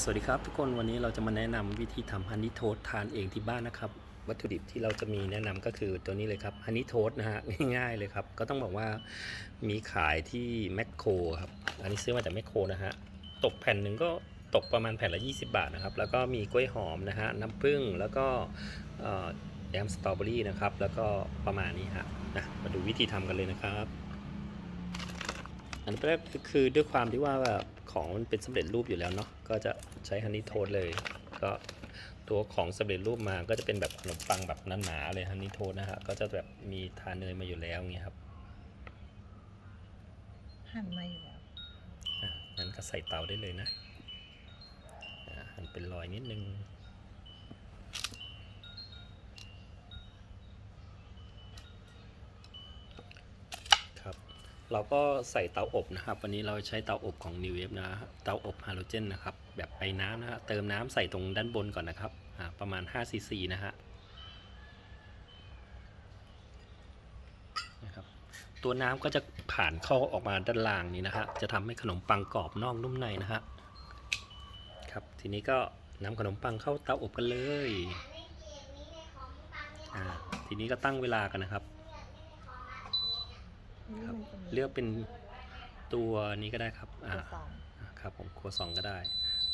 สวัสดีครับทุกคนวันนี้เราจะมาแนะนำวิธีทำฮันนี่โทสทานเองที่บ้านนะครับ วัตถุดิบที่เราจะมีแนะนำก็คือตัวนี้เลยครับฮันนี่โทสนะฮะง่ายๆเลยครับ ก็ต้องบอกว่ามีขายที่แมคโครครับอันนี้ซื้อมาจากแมคโครนะฮะตกแผ่นหนึ่งก็ตกประมาณแผ่นละ 20 บาทนะครับแล้วก็มีกล้วยหอมนะฮะน้ำผึ้งแล้วก็เอ่อแยมสตรอเบอรี่นะครับแล้วก็ประมาณนี้ฮะนะมาดูวิธีทำกันเลยนะครับ อันแรกคือด้วยความที่ว่าแบบของมันเป็นสำเร็จรูปอยู่แล้วเนาะก็จะใช้ฮันนี่โทสเลย ก็ตัวของสำเร็จรูปมาก็จะเป็นแบบขนมปังแบบหนาๆเลยฮันนี่โทสนะฮะก็จะแบบมีทาเนยมาอยู่แล้วเงี้ยครับหั่นมาอยู่แล้วอะงั้นก็ใส่เตาได้เลยนะอะหั่นเป็นรอยนิดนึงครับ เราก็ใส่เตาอบนะครับ วันนี้เราใช้เตาอบของ New Wave นะฮะเตาอบฮาโลเจนนะครับ แบบไอ้น้ำนะฮะเติมน้ำใส่ตรงด้านบนก่อนนะครับประมาณ5ซีซีนะฮะนะครับ ตัวน้ำก็จะผ่านเข้าออกมาด้านล่างนี้นะฮะจะทำให้ขนมปังกรอบนอกนุ่มในนะฮะครับทีนี้ก็นำขนมปังเข้าเตาอบกันเลยอ่าทีนี้ก็ตั้งเวลากันนะครับ ครับเลือกเป็นตัวนี้ก็ได้ครับอ่าสองครับผมครัวซองก็ได้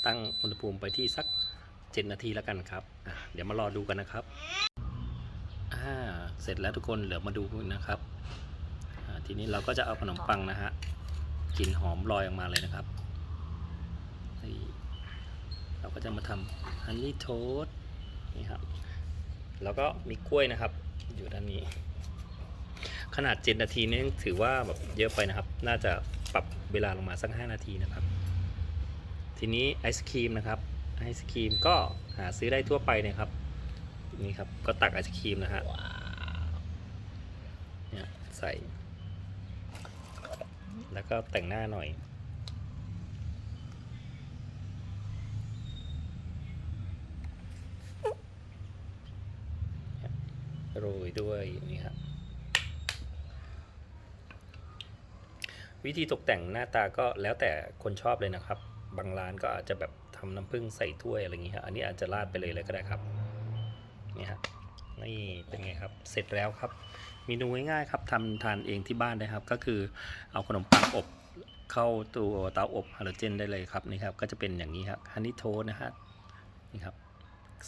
ตั้งอุณหภูมิไปที่สัก 7 นาทีแล้วกันครับอะเดี๋ยวมารอดูกันนะครับอ่าเสร็จแล้วทุกคนเหลือมาดูนะครับอ่าทีนี้เราก็จะเอาขนมปังนะฮะกลิ่นหอมลอยออกมาเลยนะครับนี่เราก็จะมาทำฮันนี่โทสนี่ครับแล้วก็มีกล้วยนะครับ อยู่ด้านนี้ ขนาด 7 นาทีนี่ถือว่าแบบเยอะไปนะครับ น่าจะปรับเวลาลงมาสัก 5 นาทีนะครับ ทีนี้ไอศครีมนะครับ ไอศครีมก็หาซื้อได้ทั่วไปนะครับ นี่ครับ ก็ตักไอศครีมนะฮะเนี่ยใส่ แล้วก็แต่งหน้าหน่อยโรยด้วยนี่ครับ วิธีตกแต่งหน้าตาก็แล้วแต่คนชอบเลยนะครับ บางร้านก็อาจจะแบบทำน้ำผึ้งใส่ถ้วยอะไรอย่างนี้ครับอันนี้อาจจะราดไปเลยเลยก็ได้ครับนี่ฮะนี่เป็นไงครับ เสร็จแล้วครับเมนูง่ายๆครับทำทานเองที่บ้านได้ครับ ก็คือเอาขนมปังอบเข้าตัวเตาอบฮาโลเจนได้เลยครับนี่ครับก็จะเป็นอย่างนี้ครับฮันนี่โทสนะฮะนี่ครับ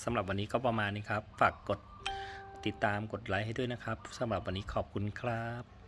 สำหรับวันนี้ก็ประมาณนี้ครับ ฝากกดติดตามกดไลค์ให้ด้วยนะครับสำหรับวันนี้ขอบคุณครับ